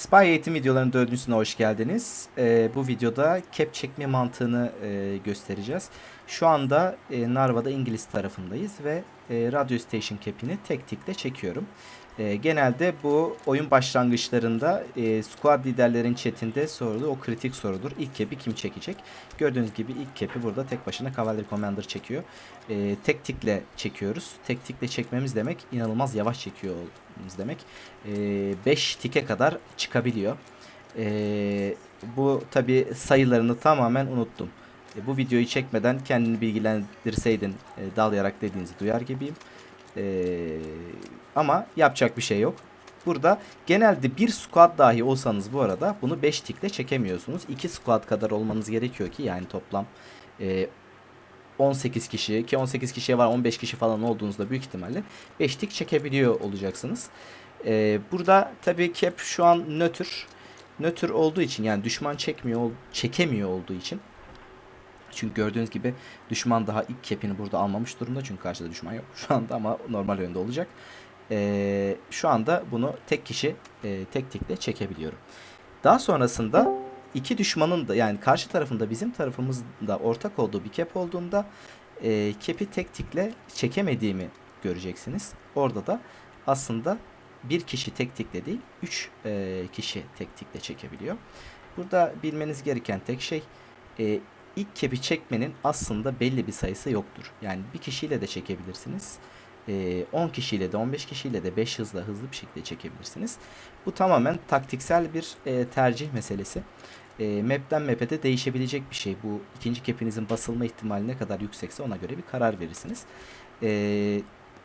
Spy eğitim videolarının dördüncüsüne hoş geldiniz. Ee, bu videoda cap çekme mantığını e, göstereceğiz. Şu anda e, Narva'da İngiliz tarafındayız ve e, Radio Station cap'ini tek tikle çekiyorum. E, genelde bu oyun başlangıçlarında e, squad liderlerin chatinde sorduğu o kritik sorudur. İlk cap'i kim çekecek? Gördüğünüz gibi ilk cap'i burada tek başına Cavalry Commander çekiyor. E, tek tikle çekiyoruz. Tek tikle çekmemiz demek inanılmaz yavaş çekiyor olmamız demek. 5 tike kadar çıkabiliyor. E, bu tabi sayılarını tamamen unuttum. E, bu videoyu çekmeden kendini bilgilendirseydin e, dalayarak dediğinizi duyar gibiyim. E, ama yapacak bir şey yok. Burada genelde bir squad dahi olsanız bu arada bunu 5 tikle çekemiyorsunuz. 2 squad kadar olmanız gerekiyor ki yani toplam e, 18 kişi ki 18 kişiye var 15 kişi falan olduğunuzda büyük ihtimalle 5 tik çekebiliyor olacaksınız. E, burada tabii cap şu an nötr. Nötr olduğu için yani düşman çekmiyor çekemiyor olduğu için çünkü gördüğünüz gibi düşman daha ilk kepini burada almamış durumda. Çünkü karşıda düşman yok şu anda ama normal yönde olacak. Ee, şu anda bunu tek kişi e, tek tikle çekebiliyorum. Daha sonrasında iki düşmanın da yani karşı tarafında bizim tarafımızda ortak olduğu bir kep olduğunda e, kepi tek tikle çekemediğimi göreceksiniz. Orada da aslında bir kişi tek tikle değil, üç e, kişi tek tikle çekebiliyor. Burada bilmeniz gereken tek şey e, ilk kepi çekmenin aslında belli bir sayısı yoktur. Yani bir kişiyle de çekebilirsiniz. E, 10 kişiyle de 15 kişiyle de 5 hızla hızlı bir şekilde çekebilirsiniz. Bu tamamen taktiksel bir e, tercih meselesi. E, map'ten map'e de değişebilecek bir şey. Bu ikinci kepinizin basılma ihtimali ne kadar yüksekse ona göre bir karar verirsiniz. E,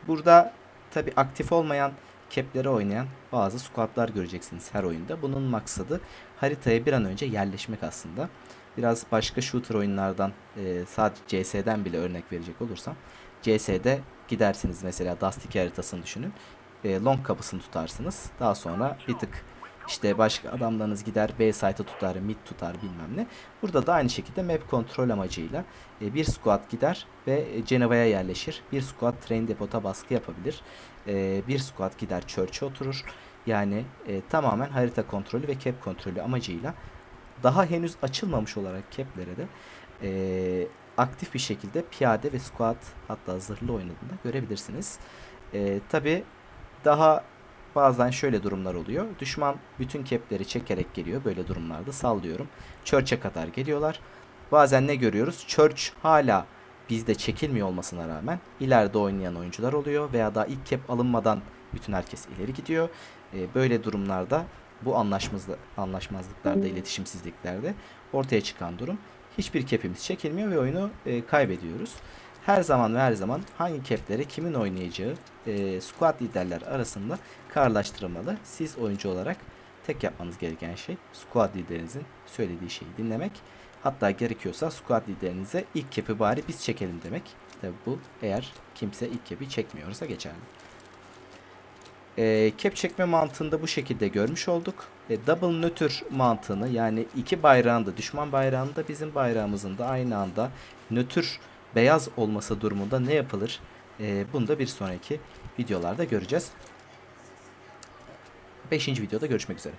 burada tabi aktif olmayan kepleri oynayan bazı squadlar göreceksiniz her oyunda. Bunun maksadı haritaya bir an önce yerleşmek aslında. Biraz başka shooter oyunlardan e, sadece CS'den bile örnek verecek olursam. CS'de gidersiniz mesela Dust 2 haritasını düşünün. E, long kapısını tutarsınız. Daha sonra bir tık işte başka adamlarınız gider B site'ı tutar, mid tutar bilmem ne. Burada da aynı şekilde map kontrol amacıyla e, bir squad gider ve Geneva'ya yerleşir. Bir squad train depota baskı yapabilir. E, bir squad gider church'e oturur. Yani e, tamamen harita kontrolü ve cap kontrolü amacıyla daha henüz açılmamış olarak caplere de e, aktif bir şekilde piyade ve squad hatta zırhlı oynadığında görebilirsiniz. E, Tabi daha bazen şöyle durumlar oluyor. Düşman bütün kepleri çekerek geliyor böyle durumlarda sallıyorum. Church'e kadar geliyorlar. Bazen ne görüyoruz? Church hala bizde çekilmiyor olmasına rağmen ileride oynayan oyuncular oluyor veya daha ilk kep alınmadan bütün herkes ileri gidiyor. E, böyle durumlarda bu anlaşmazlı, anlaşmazlıklarda, iletişimsizliklerde ortaya çıkan durum hiçbir kepimiz çekilmiyor ve oyunu e, kaybediyoruz. Her zaman ve her zaman hangi kepleri kimin oynayacağı e, squad liderler arasında kararlaştırılmalı. Siz oyuncu olarak tek yapmanız gereken şey squad liderinizin söylediği şeyi dinlemek. Hatta gerekiyorsa squad liderinize ilk kepi bari biz çekelim demek. Tabi bu eğer kimse ilk kepi çekmiyorsa geçerli. E, cap çekme mantığında bu şekilde görmüş olduk. E, double nötr mantığını yani iki bayrağında düşman bayrağında bizim bayrağımızın da aynı anda nötr beyaz olması durumunda ne yapılır? E, bunu da bir sonraki videolarda göreceğiz. 5. videoda görüşmek üzere.